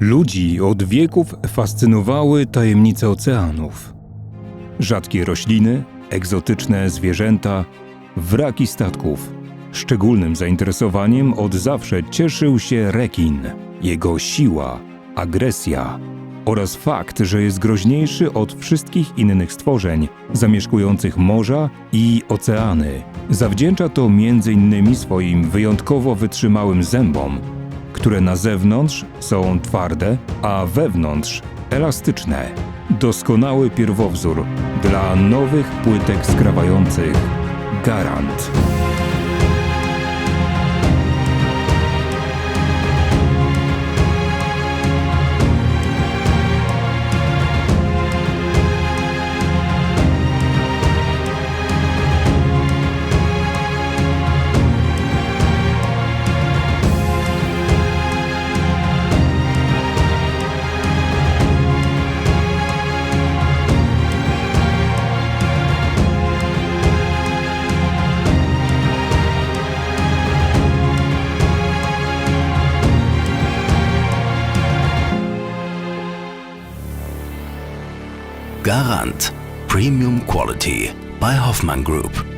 Ludzi od wieków fascynowały tajemnice oceanów. Rzadkie rośliny, egzotyczne zwierzęta, wraki statków. Szczególnym zainteresowaniem od zawsze cieszył się rekin, jego siła, agresja oraz fakt, że jest groźniejszy od wszystkich innych stworzeń zamieszkujących morza i oceany. Zawdzięcza to m.in. swoim wyjątkowo wytrzymałym zębom, które na zewnątrz są twarde, a wewnątrz elastyczne. Doskonały pierwowzór dla nowych płytek skrawających. Garant. Garant Premium Quality bei Hoffmann Group.